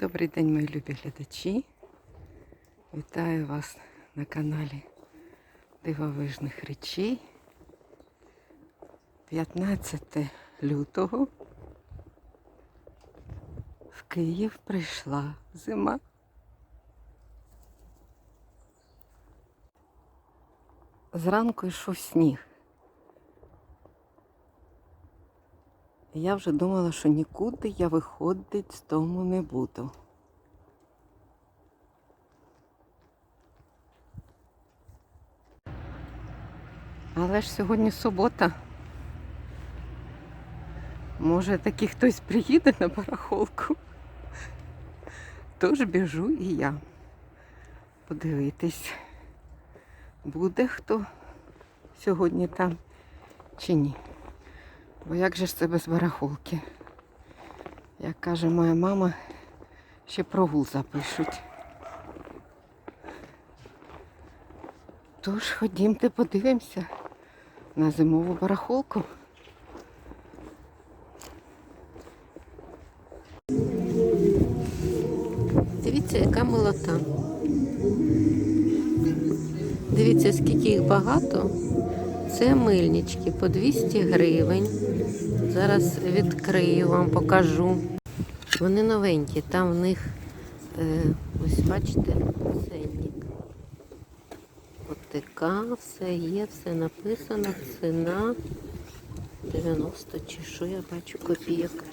Добрий день, мої любі глядачі. Вітаю вас на каналі Дивовижних речей. 15 лютого в Київ прийшла зима. Зранку йшов сніг. Я вже думала, що нікуди я виходити з дому не буду. Але ж сьогодні субота. Може таки хтось приїде на барахолку. Тож біжу і я. Подивитись, буде хто сьогодні там чи ні. Бо як же ж це без барахолки? Як каже моя мама, ще прогул запишуть. Тож ходімте, подивимося на зимову барахолку. Дивіться, яка молота. Дивіться, скільки їх багато. Це мильнички по 200 гривень. Зараз відкрию вам, покажу. Вони новенькі, там в них, е, ось бачите, ценник. така все є, все написано, ціна 90 чи що я бачу копійок.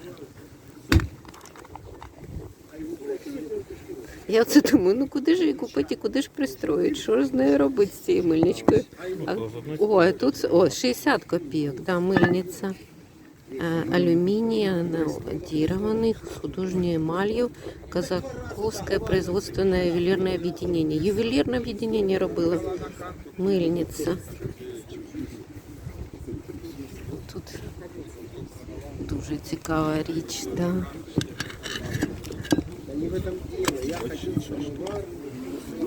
Я оце думаю, ну куди ж її купити і куди ж пристроїть? Що ж з нею робити з цією мильничкою? А, ой, тут о, 60 копійок, да, мильниця. Е, Алюминия надированный, с художней эмалью, казаковское производственное ювелирное объединение. Ювелирное объединение робило мильниця. Тут дуже цікава річ, да.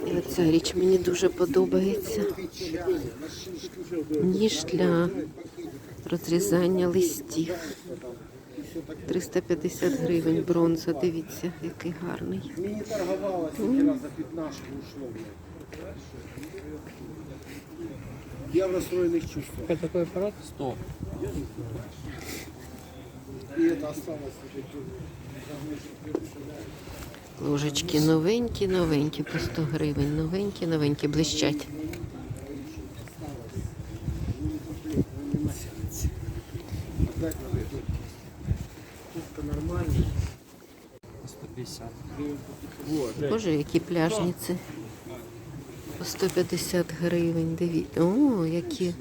І оця річ мені дуже подобається. Ніж для розрізання листів. 350 гривень бронза, дивіться, який гарний. Один раз за пятнашку ушло. Я в расстроенных чувствах. Какой такой аппарат? 100. И это осталось. Ложечки новенькі, новенькі, по 100 гривень. Новенькі, новенькі, блищать. Тут нормально. 150. Вот. Боже, які пляжниці. По 150 гривень, дивіться. О, які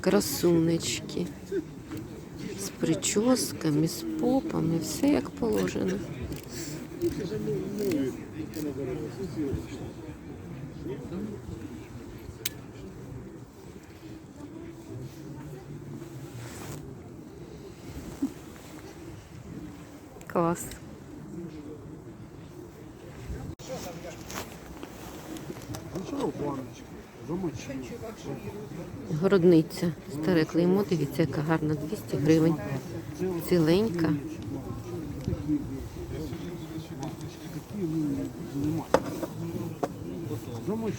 красунечки. З прическами, з попами, все як положено. Клас. Городниця. Старе клеймо, дивіться, яка гарна, 200 гривень. Ціленька.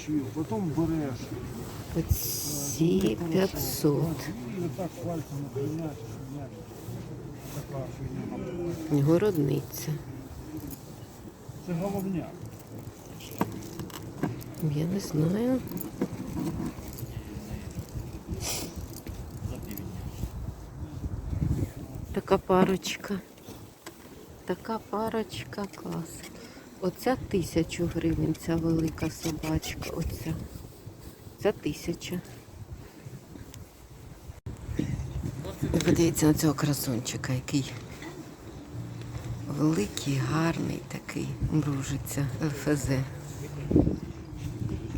Замочил, потом берешь. Оці 500. И так пальцем нахренаешь, нахренаешь. Такая фигня. Городниця. Це головняк. Я не знаю. Така парочка. Така парочка клас. Оця тисячу гривень, ця велика собачка. Оця. Ця тисяча. Подивіться на цього красунчика, який великий, гарний такий, мружиться, ЛФЗ.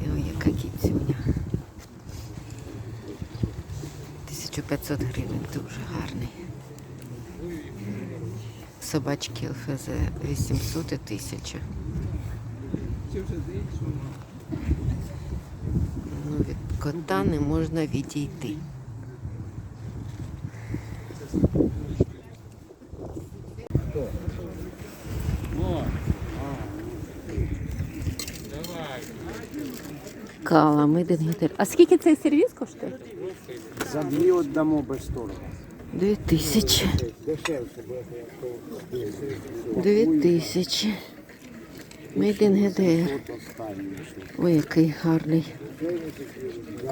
І ой, яка кіцюня. 1500 гривень, дуже гарний собачки ЛФЗ 800 і 1000. Ну, від кота не можна відійти. Кала, ми А скільки цей сервіс коштує? За дві віддамо без сторону. Дві тисячі. Дві тисячі. Мейденгетер. Ой, який гарний.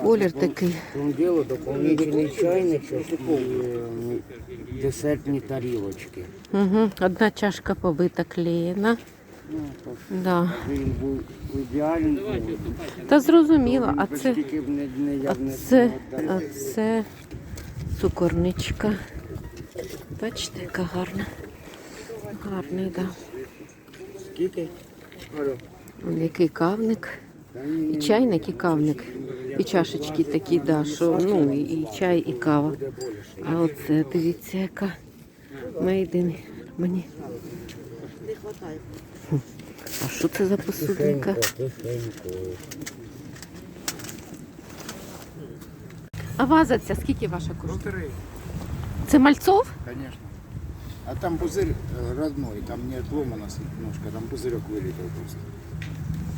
Колір такий. том дело дополнительный чайничок э, десертні тарілочки. Угу. Одна чашка побита клеєна. Да. Та зрозуміло, а це, а це, а це цукорничка. Бачите, яка гарна. Гарний, да. Скільки? Який кавник. І чайник, і кавник. І чашечки такі, да, що ну, і, чай, і кава. А оце, дивіться, яка мейдин. Мені. Хм. А що це за посудинка? А ваза ця скільки ваша коштує? Три. Це мальцов? Конечно. А там пузырь э, родной, там не отломано немножко, там пузырек вылетел просто.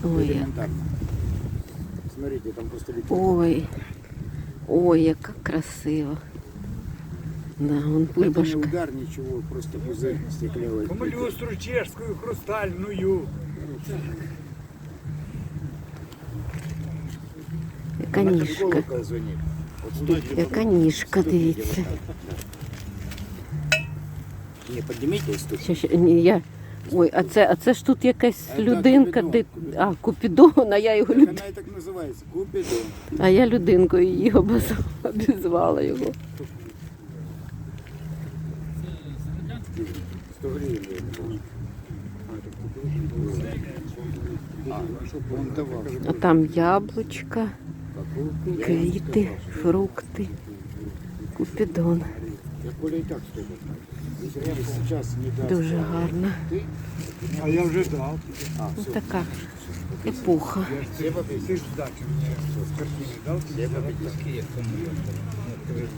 Ой, як- Элементарно. Смотрите, там просто летит. ой. Ой, яка красиво. Да, вон Это не бульбашка. удар, ничего, просто пузырь стеклевый. люстру чешську, хрустальную. Яка Она как ніжка. колокол звонит. Яка ніжка, дивіться. Не, поднимите и. Ще, ще, ні, я... Ой, а це, а це ж тут якась А людинка, Купідон, де... А Купідон, а я його Так люд... она и так называется. Купидон. а я людинкою її обозвала, обізвала його. 100 гривен. А. А там яблучка, Купідон. Сейчас не даст. Дуже гарно. А я вже дав. Ось така епоха.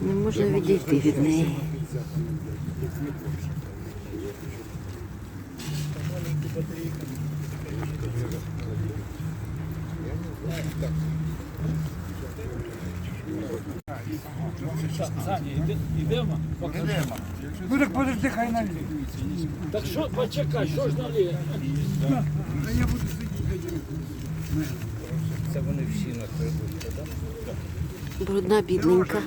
Не можна відійти від неї. Ну так подожди, хай наліє. Так що, почекай, що ж далі? А я буду сидіти. Брудна бідненька.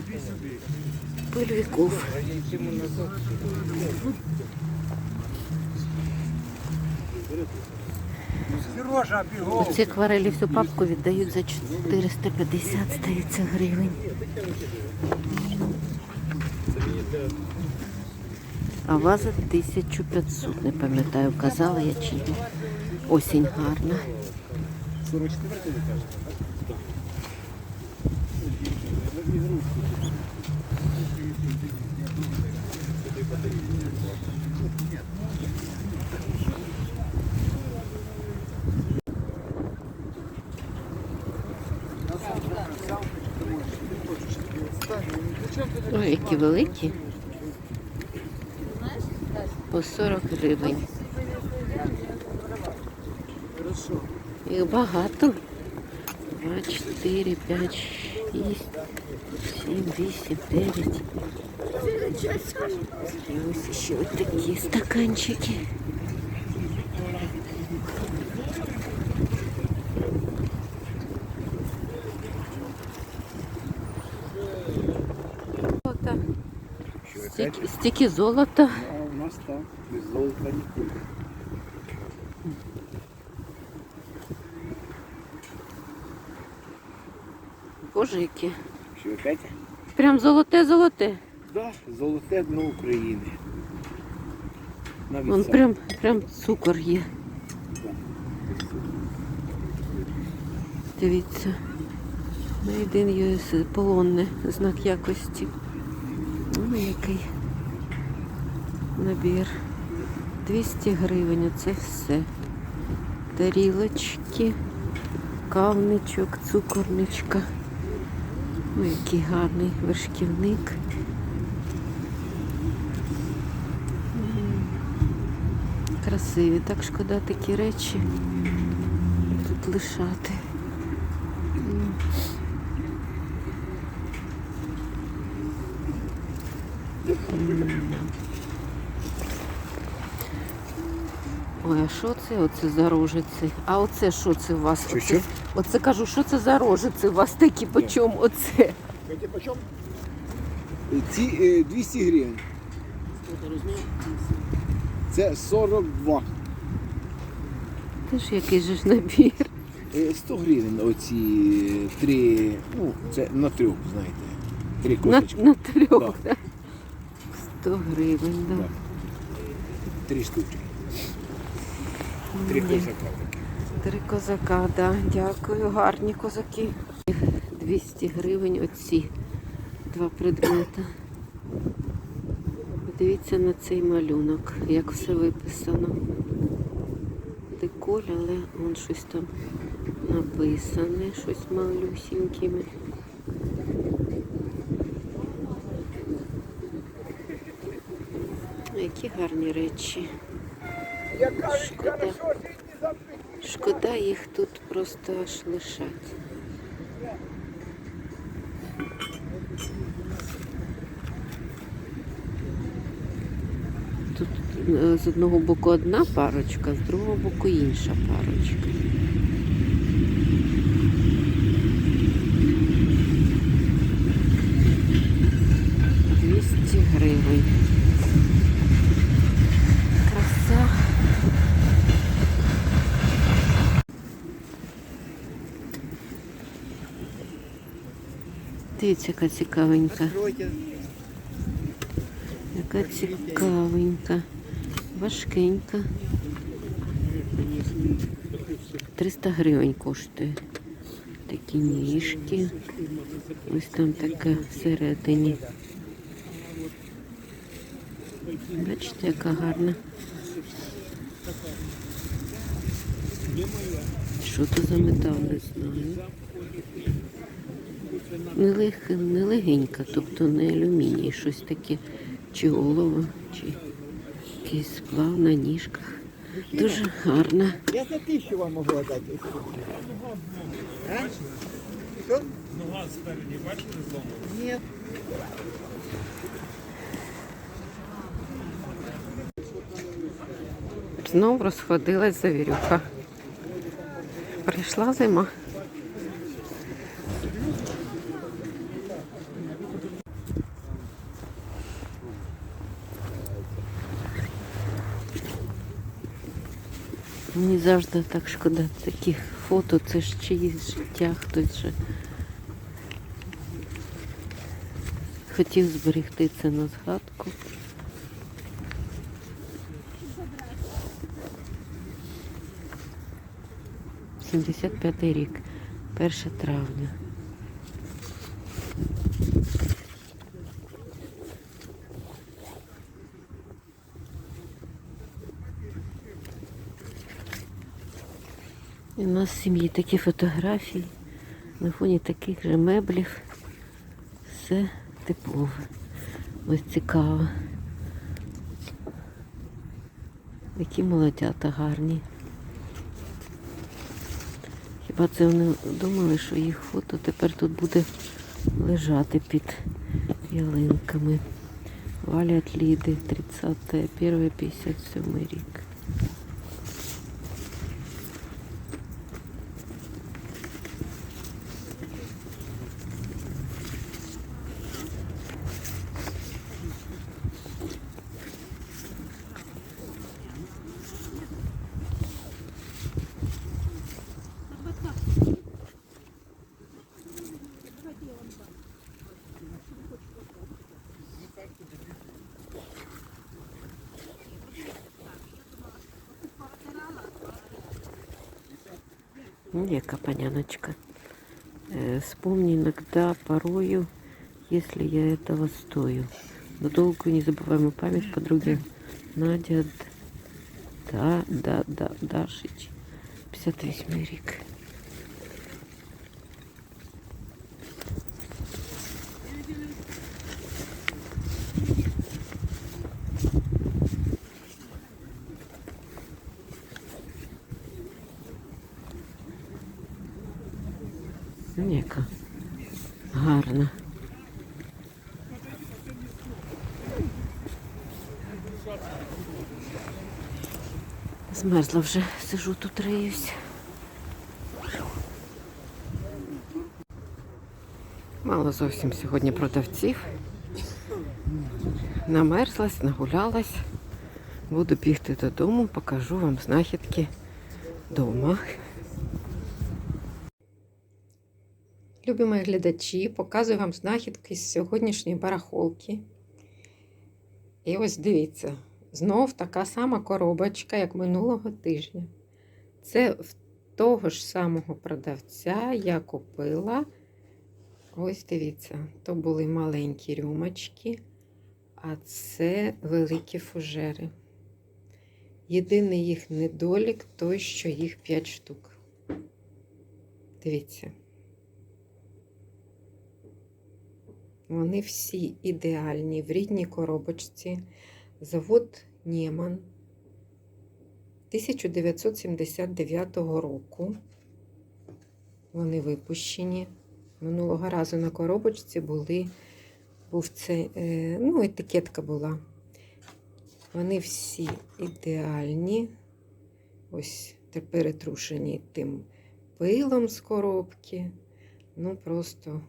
Пиль віков. Сережа, бігом. Ці акварелі всю папку віддають за 450, здається, гривень. А ваза 1500, не пам'ятаю, казала я чи ні. Осінь гарна. Ой, які великі. По 40 гривень. Їх багато. Два, чотири, п'ять, шість, сім, вісім, дев'ять. І ось ще ось такі стаканчики. Золото. Стільки, стільки золота. А у нас так, без золота нікуди. Боже, які. Що опять? Прям золоте-золоте. Да, золоте дно України. Навіть Вон сам. прям, прям цукор є. Дивіться. Made in USA, полонне, знак якості. Ну, який набір. 200 гривень, це все. Тарілочки, кавничок, цукорничка. Ой, який гарний вершківник. Красиві. Так шкода такі речі тут лишати. Ой, а що це оце за рожиці? А оце що це у вас? Що, оце, що? оце кажу, що це за рожиці у вас такі по чому оце? Ці е, 200 гривень. Це 42. Це ж який же ж набір. Е, 100 гривень оці три, ну, це на трьох, знаєте. Три На, косточки. на трьох, Да. так? 100 гривень, так. Да. Три штуки. Три козака такі. Три козака, да. Дякую, гарні козаки. 200 гривень оці два предмети. Подивіться на цей малюнок, як все виписано. Деколь, але вон щось там написане, щось малюсінькими. Які гарні речі. Шкода. Шкода їх тут просто аж лишать. Тут е, з одного боку одна парочка, з другого боку інша парочка. Двісті гривень. Краса. Дивіться, яка цікавенька. Яка цікавенька. Важкенька. 300 гривень коштує. Такі ніжки. Ось там таке всередині. Бачите, яка гарна. Що це за метал, не знаю. Не, лег, не легенька, тобто не алюміній, щось таке, чи олово, чи якийсь сплав на ніжках. Дуже гарна. Я за тисячу вам можу дати. Нога спереди, бачите, злому? Ні. Знов розходилась завірюха. Прийшла зима. Мені завжди так шкода таких фото, це ж чиїсь життя, хтось же хотів зберегти це на згадку. Сімдесят п'ятий рік, 1 травня. Нас в сім'ї такі фотографії на фоні таких же меблів. Все типове. Ось цікаво. Які молодята гарні. Хіба це вони думали, що їх фото тепер тут буде лежати під ялинками. Валять ліди 30 1 57 рік. Яка поняночка. Э, Вспомни иногда, порою, если я этого стою. Но долгую незабываемую память подруги Надя да, да, да, Дашич. 58 рік. Змерзла вже, сижу тут риюсь. Мало зовсім сьогодні продавців. Намерзлась, нагулялась. Буду бігти додому, покажу вам знахідки вдома. Любі мої глядачі, показую вам знахідки з сьогоднішньої барахолки. І ось дивіться, знов така сама коробочка, як минулого тижня. Це в того ж самого продавця я купила. Ось дивіться, то були маленькі рюмочки, а це великі фужери. Єдиний їх недолік той, що їх 5 штук. Дивіться. Вони всі ідеальні в рідній коробочці. Завод Нєман 1979 року. Вони випущені. Минулого разу на коробочці були, був це, е, ну, етикетка була. Вони всі ідеальні. Ось перетрушені тим пилом з коробки. Ну, просто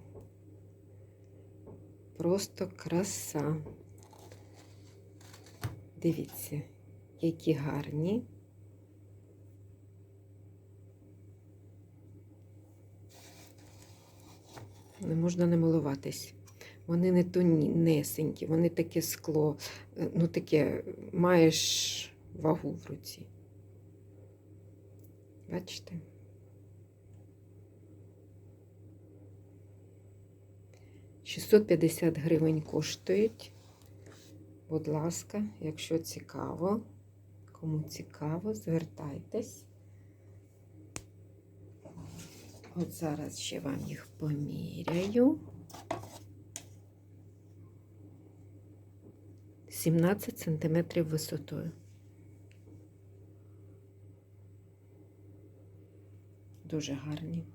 Просто краса. Дивіться, які гарні. Не можна не милуватись. Вони не тонесенькі, вони таке скло, е, ну таке маєш вагу в руці. Бачите? – 650 гривень коштують. Будь ласка, якщо цікаво, кому цікаво, звертайтесь. От зараз ще вам їх поміряю. 17 сантиметрів висотою. Дуже гарні.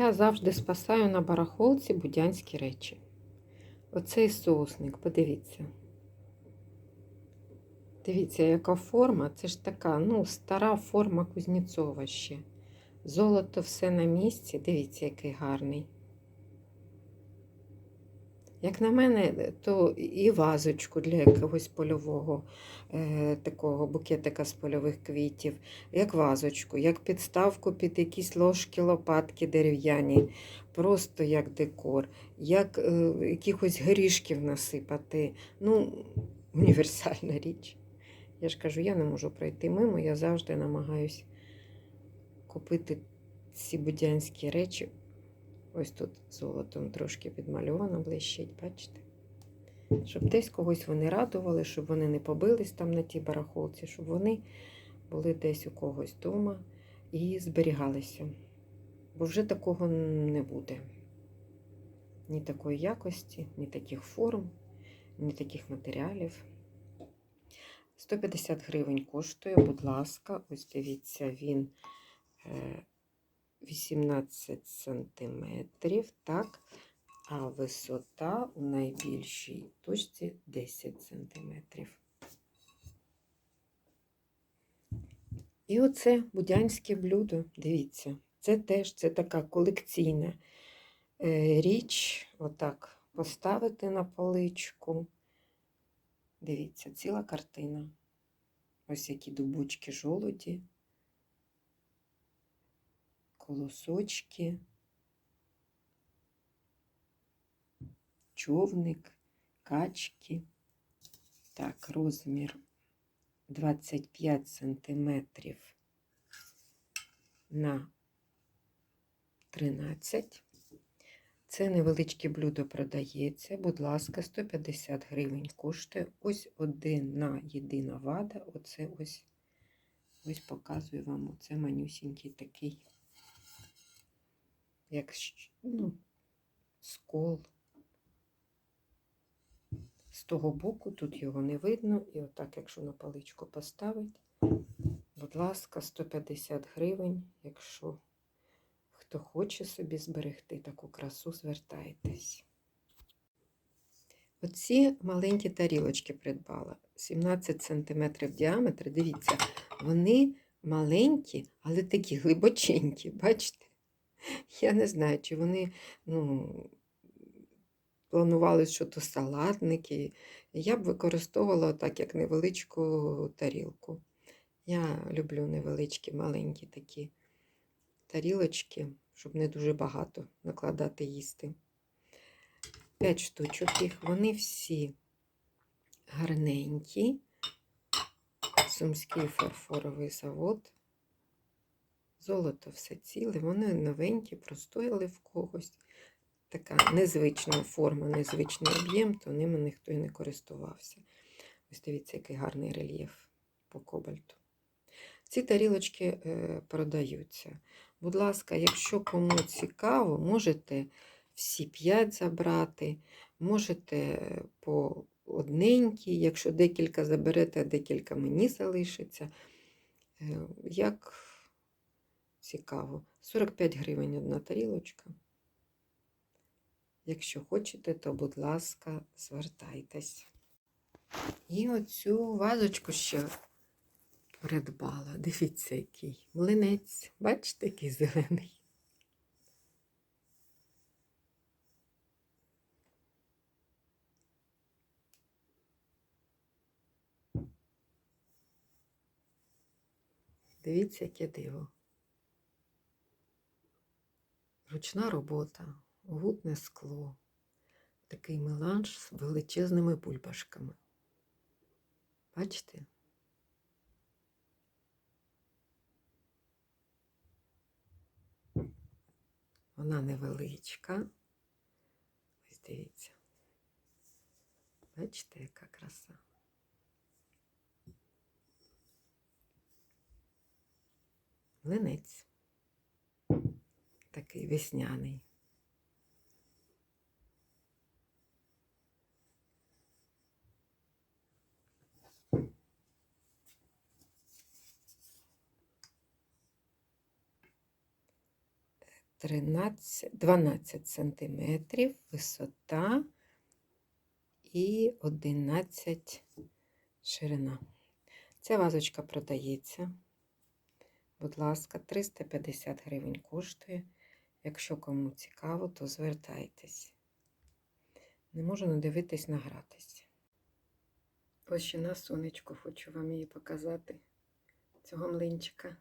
Я завжди спасаю на барахолці будянські речі. Оцей соусник, подивіться. Дивіться, яка форма. Це ж така, ну, стара форма Кузнєцова ще. Золото все на місці. Дивіться, який гарний. Як на мене, то і вазочку для якогось польового е, такого букетика з польових квітів, як вазочку, як підставку під якісь ложки, лопатки дерев'яні, просто як декор, як е, якихось горішків насипати. Ну, універсальна річ. Я ж кажу, я не можу пройти мимо, я завжди намагаюсь купити ці будянські речі. Ось тут золотом трошки підмальовано блищить, бачите? Щоб десь когось вони радували, щоб вони не побились там на тій барахолці, щоб вони були десь у когось вдома і зберігалися. Бо вже такого не буде. Ні такої якості, ні таких форм, ні таких матеріалів. 150 гривень коштує, будь ласка, ось дивіться, він. Е, 18 сантиметрів, так, а висота у найбільшій точці 10 сантиметрів. І оце будянське блюдо, дивіться, це теж це така колекційна е, річ, отак поставити на поличку. Дивіться, ціла картина. Ось які дубочки жолуді колосочки, човник, качки. Так, розмір 25 сантиметрів на 13. Це невеличке блюдо продається. Будь ласка, 150 гривень коштує. Ось одна єдина вада. Оце ось Ось показую вам оце манюсінький такий, як ну, скол. З того боку тут його не видно, і отак, якщо на паличку поставить, будь ласка, 150 гривень, якщо хто хоче собі зберегти таку красу, звертайтесь. Оці маленькі тарілочки придбала. 17 см діаметр. Дивіться, вони маленькі, але такі глибоченькі, бачите? Я не знаю, чи вони ну, планували, що то салатники. Я б використовувала так, як невеличку тарілку. Я люблю невеличкі, маленькі такі тарілочки, щоб не дуже багато накладати їсти. П'ять штучок їх, вони всі гарненькі. Сумський фарфоровий завод. Золото все ціле, вони новенькі, простояли в когось. Така незвична форма, незвичний об'єм, то ними ніхто і не користувався. Ось дивіться, який гарний рельєф по кобальту. Ці тарілочки е, продаються. Будь ласка, якщо кому цікаво, можете всі п'ять забрати, можете по одненькій, якщо декілька заберете, а декілька мені залишиться. Е, Як цікаво. 45 гривень одна тарілочка. Якщо хочете, то, будь ласка, звертайтесь. І оцю вазочку ще придбала. Дивіться, який млинець. Бачите, який зелений. Дивіться, яке диво. Ручна робота, гутне скло. Такий меланж з величезними бульбашками. Бачите? Вона невеличка. Ось дивіться. Бачите, яка краса. Млинець. Такий весняний. Тринадцять, 12 сантиметрів висота і 11 ширина. Ця вазочка продається. Будь ласка, 350 гривень коштує. Якщо кому цікаво, то звертайтесь. Не можу надивитись награтись. На сонечку хочу вам її показати. Цього млинчика.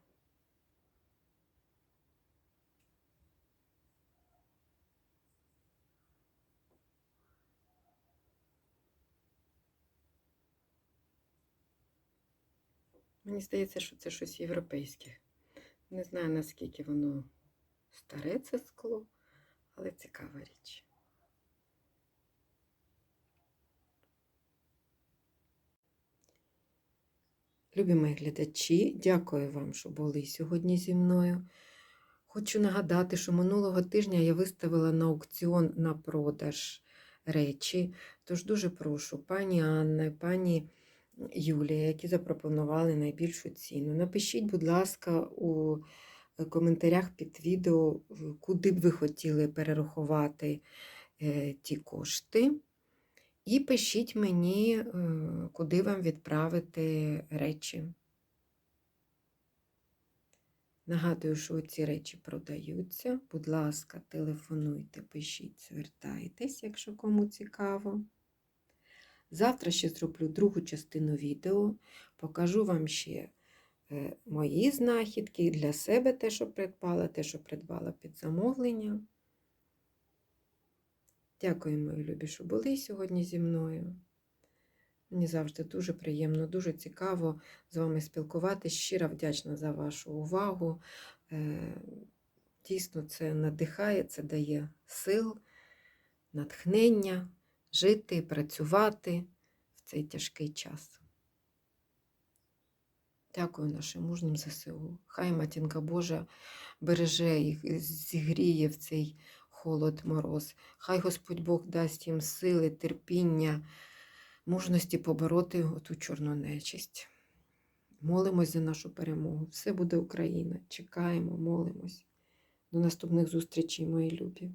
Мені здається, що це щось європейське. Не знаю, наскільки воно старе це скло, але цікава річ. Любі мої глядачі, дякую вам, що були сьогодні зі мною. Хочу нагадати, що минулого тижня я виставила на аукціон на продаж речі. Тож дуже прошу пані Анна, пані Юлія, які запропонували найбільшу ціну. Напишіть, будь ласка, у коментарях під відео, куди б ви хотіли перерахувати е, ті кошти. І пишіть мені, е, куди вам відправити речі. Нагадую, що ці речі продаються. Будь ласка, телефонуйте, пишіть, звертайтесь, якщо кому цікаво. Завтра ще зроблю другу частину відео, покажу вам ще мої знахідки для себе те, що придбала, те, що придбала під замовлення. Дякую, мої любі, що були сьогодні зі мною. Мені завжди дуже приємно, дуже цікаво з вами спілкуватися. Щиро вдячна за вашу увагу. Е, Дійсно, це надихає, це дає сил, натхнення жити, працювати в цей тяжкий час. Дякую нашим мужнім ЗСУ. Хай матінка Божа береже їх, зігріє в цей холод, мороз. Хай Господь Бог дасть їм сили, терпіння, мужності побороти оту чорну нечисть. Молимось за нашу перемогу. Все буде Україна. Чекаємо, молимось. До наступних зустрічей, мої любі.